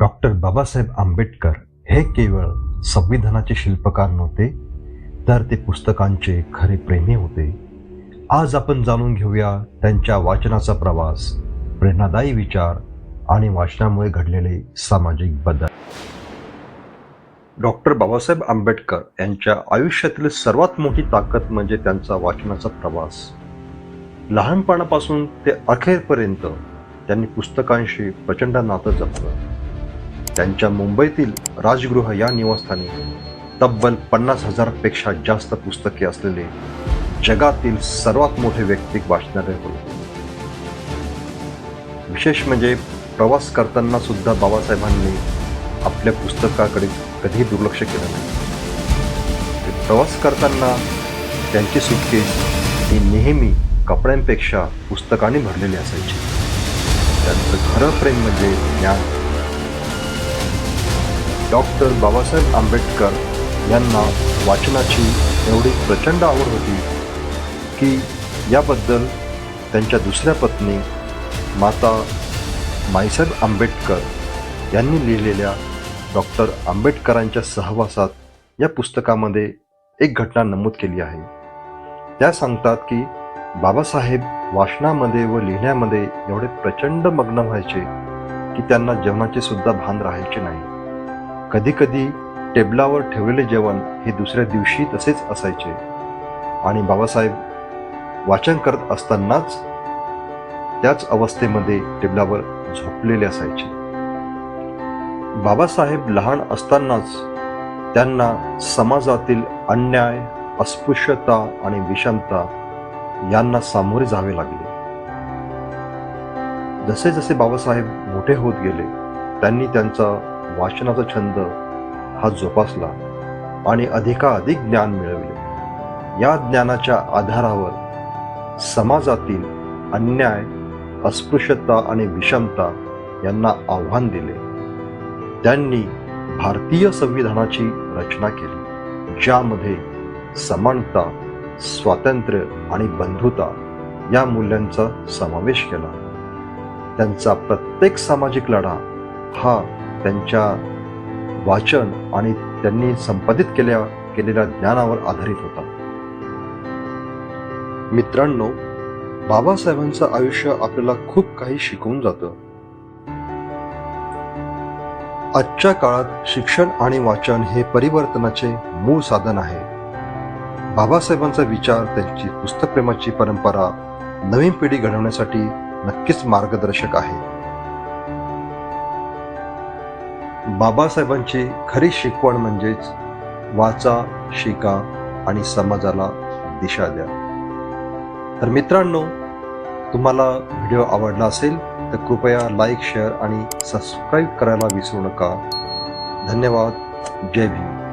Doctor Babasaheb Ambedkar हे केवळ संविधानाचे शिल्पकार नव्हते तर ते पुस्तकांचे खरे प्रेमी होते. आज आपण जाणून घेऊया त्यांच्या वाचनाचा प्रवास प्रेरणादायी विचार आणि वाचनामुळे घडलेले सामाजिक बदल. डॉक्टर बाबासाहेब आंबेडकर यांच्या आयुष्यातील सर्वात मोठी ताकद म्हणजे त्यांचा वाचनाचा प्रवास. लहानपणापासून ते अखेरपर्यंत त्यांनी पुस्तकांशी प्रचंड नातं जपलं. त्यांच्या मुंबईतील राजगृह या निवासस्थानी तब्बल पन्नास हजारपेक्षा जास्त पुस्तके असलेले जगातील सर्वात मोठे व्यक्तिक वाचणारे होते विशेष म्हणजे प्रवास करताना सुद्धा बाबासाहेबांनी आपल्या पुस्तकाकडे कधीही दुर्लक्ष केलं नाही. प्रवास करताना त्यांची सुटकेस ही नेहमी कपड्यांपेक्षा पुस्तकाने भरलेली असायची. त्यांचं खरं प्रेम म्हणजे ज्ञान. डॉक्टर बाबासाहेब आंबेडकर यांना वाचनाची एवढी प्रचंड आवड होती की याबद्दल त्यांच्या दुसऱ्या पत्नी माता माईसाहेब आंबेडकर यांनी लिहिलेल्या डॉक्टर आंबेडकरांच्या सहवासात या पुस्तकामध्ये एक घटना नमूद केली आहे. त्या सांगतात की बाबासाहेब वाचनामध्ये व लिहिण्यामध्ये एवढे प्रचंड मग्न व्हायचे की त्यांना जेवणाचे सुद्धा भान राहायचे नाही. कधी कधी टेबलावर ठेवलेले जेवण हे दुसऱ्या दिवशी तसेच असायचे. आणि बाबासाहेब वाचन करत असतानाच त्याच अवस्थेमध्ये टेबलावर झोपलेले असायचे. बाबासाहेब लहान असतानाच त्यांना समाजातील अन्याय अस्पृश्यता आणि विषमता यांना सामोरे जावे लागले. जसे जसे बाबासाहेब मोठे होत गेले त्यांनी त्यांचा वाचनाचा छंद हा जोपासला आणि अधिकाधिक ज्ञान मिळवले. या ज्ञानाच्या आधारावर समाजातील अन्याय अस्पृश्यता आणि विषमता यांना आव्हान दिले. त्यांनी भारतीय संविधानाची रचना केली ज्यामध्ये समानता स्वातंत्र्य आणि बंधुता या मूल्यांचा समावेश केला. त्यांचा प्रत्येक सामाजिक लढा हा त्यांच्या वाचन आणि त्यांनी संपादित केल्या केलेल्या ज्ञानावर आधारित होता. मित्रांनो बाबासाहेबांचं आयुष्य आपल्याला खूप काही शिकवून जातं. आजच्या काळात शिक्षण आणि वाचन हे परिवर्तनाचे मूळ साधन आहे. बाबासाहेबांचा विचार त्यांची पुस्तकप्रेमाची परंपरा नवीन पिढी घडवण्यासाठी नक्कीच मार्गदर्शक आहे. बाबासाहेबांची खरी शिकवण म्हणजेच वाचा शिका आणि समाजाला दिशा द्या. तर मित्रांनो तुम्हाला व्हिडिओ आवडला असेल तर कृपया लाईक शेअर आणि सबस्क्राईब करायला विसरू नका. धन्यवाद. जय भीम.